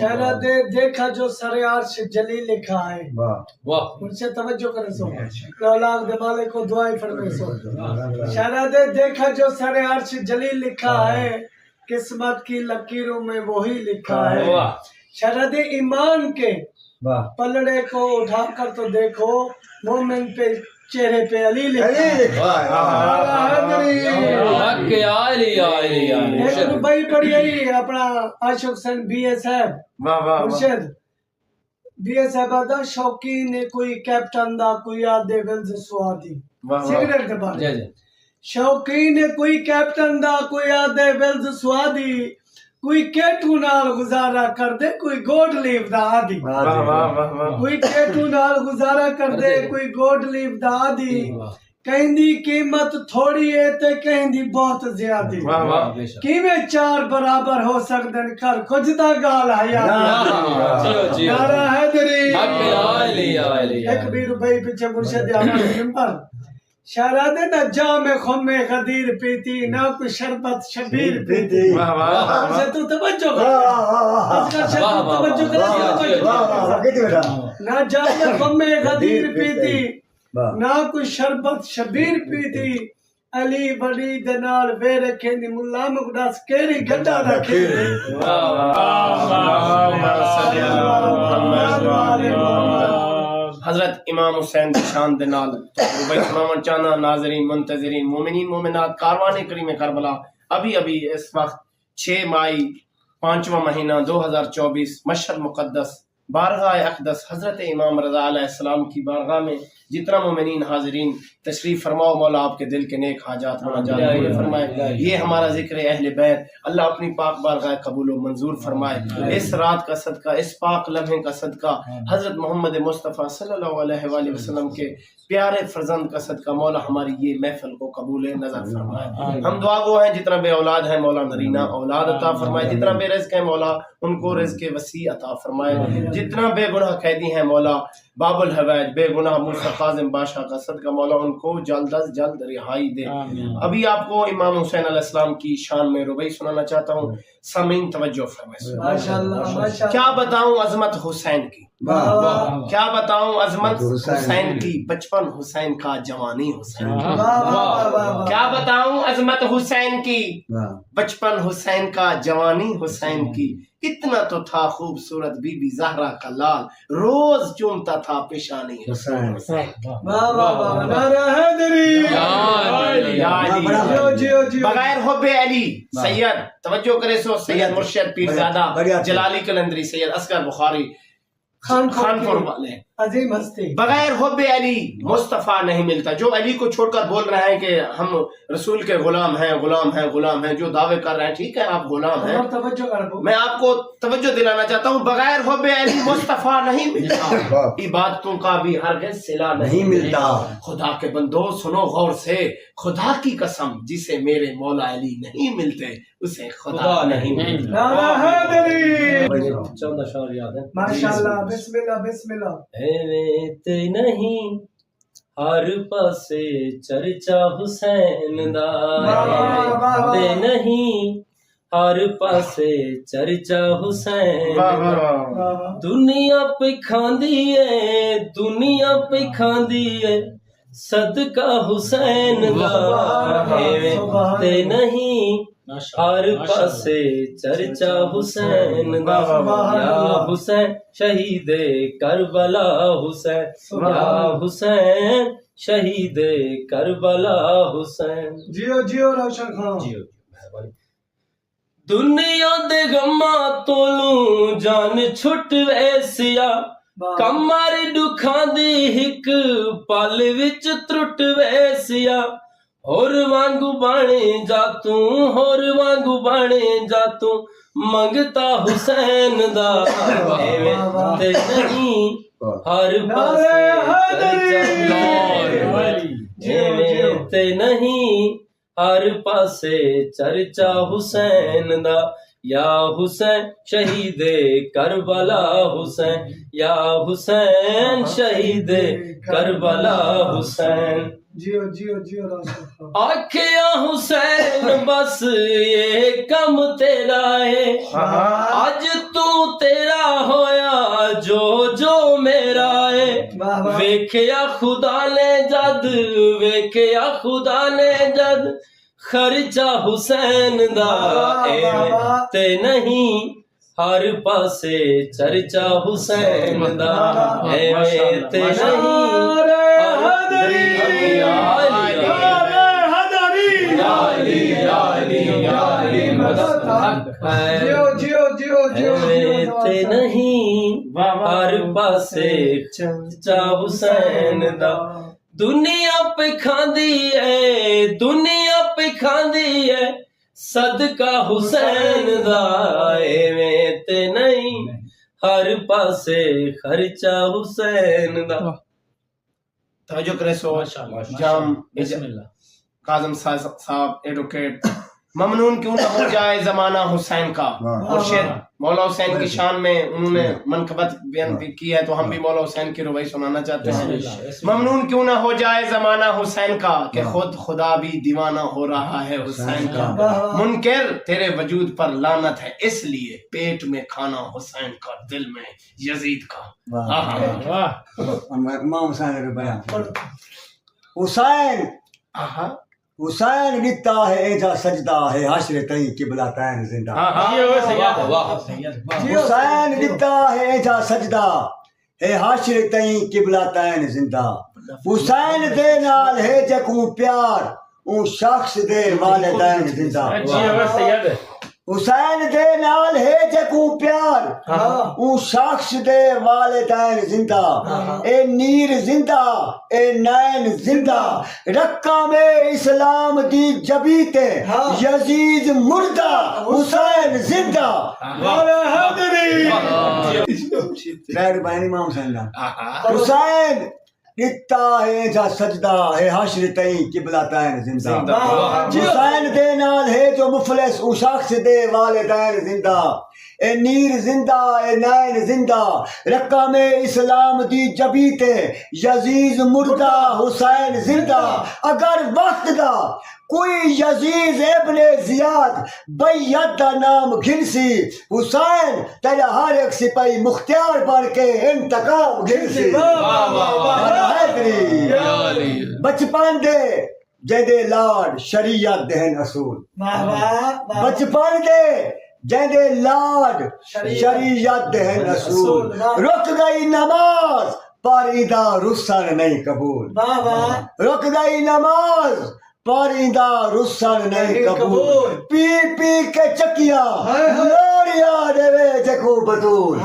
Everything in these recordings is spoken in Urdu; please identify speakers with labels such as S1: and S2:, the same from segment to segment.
S1: شہرت دیکھا جو سر عرش جلی لکھا ہے۔
S2: واہ۔
S3: واہ۔
S1: ان سے توجہ کرے سو۔ اولاد دے والے کو دعائیں فرمائے سو۔ شہرت دیکھا جو سر عرش جلی لکھا ہے قسمت کی لکیروں میں وہی لکھا ہے۔
S3: واہ۔
S1: شرد ایمان کے
S2: واہ۔
S1: پلڑے کو اٹھا کر تو دیکھو مومن پہ چہرے پہ علی لکھا
S2: علی
S1: ہے
S2: لکھا ہے
S1: حیدری۔
S3: حق علی علی علی
S1: ایک روپئی پڑی ہے اپنا عاشق سن بی اے صاحب
S2: واہ واہ واہ
S1: مرشد بی اے صاحب دا شوقین نے کوئی کیپٹن دا کوئی آدھے ولز سوادی
S2: واہ واہ
S1: سگریٹ دے بارے
S3: جی جی
S1: شوقین نے کوئی کیپٹن دا کوئی آدھے ولز سوادی کوئی کیٹو نال گزارا کر دے کوئی گوڈ لیف دا آدھی
S2: واہ واہ واہ واہ
S1: کوئی کیٹو نال گزارا کر دے کوئی گوڈ لیف دا آدھی کہیں دی قیمت تھوڑی ہے تے کہیں دی بہت زیادی
S2: واہ واہ
S3: بے شک
S1: کیویں چار برابر ہو سکدن کچھ دا گال حیا
S3: جیو جیو
S1: نعرہ حیدری
S3: حق علی علی
S1: ایک بھی روپئی پیچھے مرشد اعلی ممبر شہرادے نہ جام خم غدیر پیتی نہ کوئی شربت شبیر پیتی
S2: واہ واہ واہ
S1: اسے تو توجہ کر
S2: واہ
S1: اس کا شرط توجہ کر توجہ
S2: واہ کہتے بیٹا
S1: نہ جام خم غدیر پیتی
S2: واہ
S1: نہ کوئی شربت شبیر پیتی علی بڑی دنال بے رکھے دی ملا مقدس کیری گڈا رکھے
S4: حضرت امام حسین شان دے نال ربی سلامت چانا، ناظرین، منتظرین، مومنین، مومنات، کاروان کریم کربلا، ابھی ابھی اس وقت 6 مائی پانچواں مہینہ دو ہزار چوبیس، مشہد مقدس بارگاہ اقدس حضرت امام رضا علیہ السلام کی بارگاہ میں جتنا مومنین حاضرین تشریف فرماؤ مولا آپ کے دل کے نیک حاجات مناجات فرمائے۔ یہ ہمارا ذکر اہل بیت اللہ اپنی پاک بارگاہ قبول و منظور فرمائے۔ اس رات کا صدقہ اس پاک لمحے کا صدقہ حضرت محمد مصطفیٰ صلی اللہ علیہ وآلہ وسلم کے پیارے فرزند کا صدقہ مولا ہماری یہ محفل کو قبول نظر فرمائے۔ ہم دعا گو ہیں جتنا بے اولاد ہے مولا نرینہ اولاد عطا فرمائے۔ جتنا بے رزق ہے مولا ان کو رزق وسیع عطا فرمائے۔ جتنا بے گناہ قیدی ہیں مولا باب الحویج بے گناہ موسیٰ قاظم بادشاہ کا صدقہ مولا ان کو جلد از جلد رہائی دے۔ ابھی آپ کو امام حسین علیہ السلام کی شان میں ربئی سنانا چاہتا ہوں۔ سامعین توجہ فرمائے
S1: ماشاءاللہ ماشاءاللہ۔
S4: کیا بتاؤں عظمت حسین کی؟ کیا بتاؤں عظمت
S2: حسین۔
S4: کی؟ بچپن حسین کا جوانی حسین۔ کیا بتاؤں عظمت حسین کی؟ بچپن حسین کا جوانی حسین کی۔ اتنا تو تھا خوبصورت بی بی زہرا کا لال روز چومتا تھا پیشانی
S2: حسین
S1: واہ واہ واہ نعرہ حیدری
S4: یا علی
S1: جیو جیو جیو
S4: بغیر حب علی سید توجہ کرے سو سید مرشد پیرزادہ۔ جلالی کلندری سید اصغر بخاری
S1: خان
S4: خانپور والے
S1: عظیم ہستی
S4: بغیر حب علی مصطفیٰ نہیں ملتا۔ جو علی کو چھوڑ کر بول رہے ہیں کہ ہم رسول کے غلام ہیں غلام ہیں غلام ہیں جو دعوے کر رہے ہیں ٹھیک ہے آپ غلام ہیں۔
S1: توجہ
S4: میں آپ کو توجہ دلانا چاہتا ہوں۔ بغیر حب علی مصطفیٰ نہیں ملتا۔ عبادتوں کا بھی ہرگز صلہ
S2: نہیں ملتا۔
S4: خدا کے بندو سنو غور سے۔ خدا کی قسم جسے میرے مولا علی نہیں ملتے اسے خدا نہیں ملتا۔
S3: چند اشعار یاد ہیں۔
S1: ماشاءاللہ بسم اللہ بسم اللہ۔
S3: ایویں تے نہیں ہر پاسے چرچا حسین دا
S1: واہ واہ واہ
S3: تے
S1: واہ
S3: نہیں ہر پاسے چرچا حسین
S4: واہ واہ
S3: دا
S4: واہ
S1: واہ واہ
S3: دنیا پہ کھاندی ہے دنیا پہ کھاندی ہے صدقہ حسین دا ایویں تے نہیں ہر پاسے چرچا حسین دا یا حسین شہید کربلا حسین یا حسین شہید کربلا حسین
S1: جیو جیو روشن خان
S3: جیو دنیا دے غماں تولوں جان ਹੋਰ ਵਾਂਗੂ ਬਣੇ ਜਾ ਤੂੰ ਹੋਰ ਵਾਂਗੂ ਬਣੇ ਜਾ ਤੂੰ ਮੰਗਤਾ ਹੁਸੈਨ ਦਾ ਐਵੇਂ। ਹਰ ਪਾਸੇ ਤੇ ਨਹੀਂ ਹਰ ਪਾਸੇ ਚਰਚਾ ਹੁਸੈਨ ਦਾ یا حسین شہید کربلا حسین یا حسین شہید کربلا حسین۔ آخیا
S1: حسین
S3: بس
S1: یہ کم
S3: تیرا ہے۔ اج تو تیرا ہویا جو
S1: جو
S3: میرا ہے۔ ویکھیا
S1: خدا نے
S3: جد
S1: ویکھیا
S3: خدا نے جد۔ خرچہ حسین دا
S1: تے نہیں ہر پاسے
S3: چرچا حسین
S1: دا۔
S3: تے نہیں ہر پاسے چرچا حسین دا۔ دنیا پہ کھاندی ہے دنیا کھاندی ہے صدقہ حسین دائے میں تے نہیں ہر پاسے خرچہ حسین دا
S4: توجہ کرے سو جام بسم اللہ قاظم صاحب ایڈوکیٹ ممنون کیوں نہ ہو جائے زمانہ حسین کا مرشد مولا حسین کی شان میں انہوں نے منقبت بیان بھی کی ہے تو ہم بھی مولا حسین کی روئی سنانا چاہتے ہیں۔ ممنون کیوں نہ ہو جائے زمانہ حسین کا کہ خود خدا بھی دیوانہ ہو رہا ہے حسین کا۔ منکر تیرے وجود پر لانت ہے اس لیے پیٹ میں کھانا حسین کا دل میں یزید کا۔
S2: امام حسین۔ حسین حسین لکھتا ہے ایجا سجدہ ہے حشر تئی قبلہ تین زندہ۔
S3: واہ واہ
S2: حسین لکھتا ہے ایجا سجدہ ہے حشر تئی قبلہ تین زندہ۔ حسین دے نال ہے جکوں پیار اون شخص دے والدین زندہ۔ حسین دے نال ہے جکوں پیار
S1: ہاں
S2: اون شخص دے والدین زندہ اے نیر زندہ اے نین زندہ رکا میں اسلام دی جبی تے
S1: ہاں۔
S2: یزید مردہ حسین زندہ
S1: نعرہ حیدری
S2: غیر بین امام حسین دا
S4: آہا
S2: حسین لکھتا ہے جا سجدہ ہے حشر تئی قبلہ تین زندہ
S4: زندہ
S2: حسین دے نال دے اے نیر زندہ اے نین زندہ رقم اسلام دی جبی تے یزیز مردہ حسین زندہ اگر وقت دا کوئی یزیز ابن زیاد بیت دا نام گھنسی حسین تیرا ہر ایک سپاہی مختار بن کے انتقام گھنسی حیدری بچپن دے جدے لاڈ شریعت دہن اصول
S1: واہ واہ واہ
S2: بچپن دے جدے لاڈ
S1: شریعت
S2: اصول
S1: اصول۔
S2: رک گئی نماز پر ادا رسن نہیں قبول۔ رک گئی نماز پر ادا رسن نہیں قبول۔ پی پی کے چکیا۔ لوڑیا جکو بطول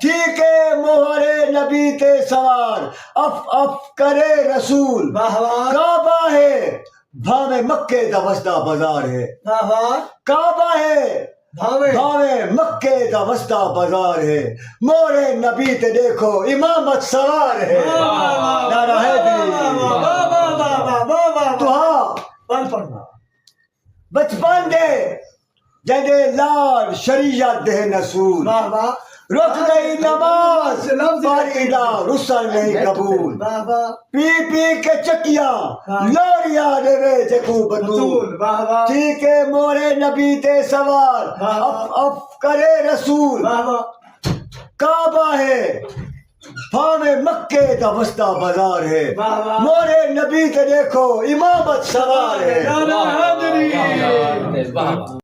S2: ٹھیک ہے موہرے نبی تے سوار اف اف کرے رسول۔ کعبہ ہے بھاوے مکے دا بازار ہے۔ کعبہ ہے بھاوے مکے دا وسطہ بازار ہے مورے نبی تے دیکھو امامت سوار ہے نعرہ حیدری تو ہاں بچپن دے جدے لال شریعت دے نسول رک گئی نماز پر ادا رسل نہیں قبول۔ پی پی کے چکیا لوریا دے وے جکو بطول ٹھیک ہے مورے نبی تے سوار اف اف کرے رسول۔ کعبہ ہے بھاوے مکے دا وسطہ بازار ہے۔
S1: واہ واہ۔
S2: مورے نبی تے دیکھو امامت سوار ہے۔
S3: واہ واہ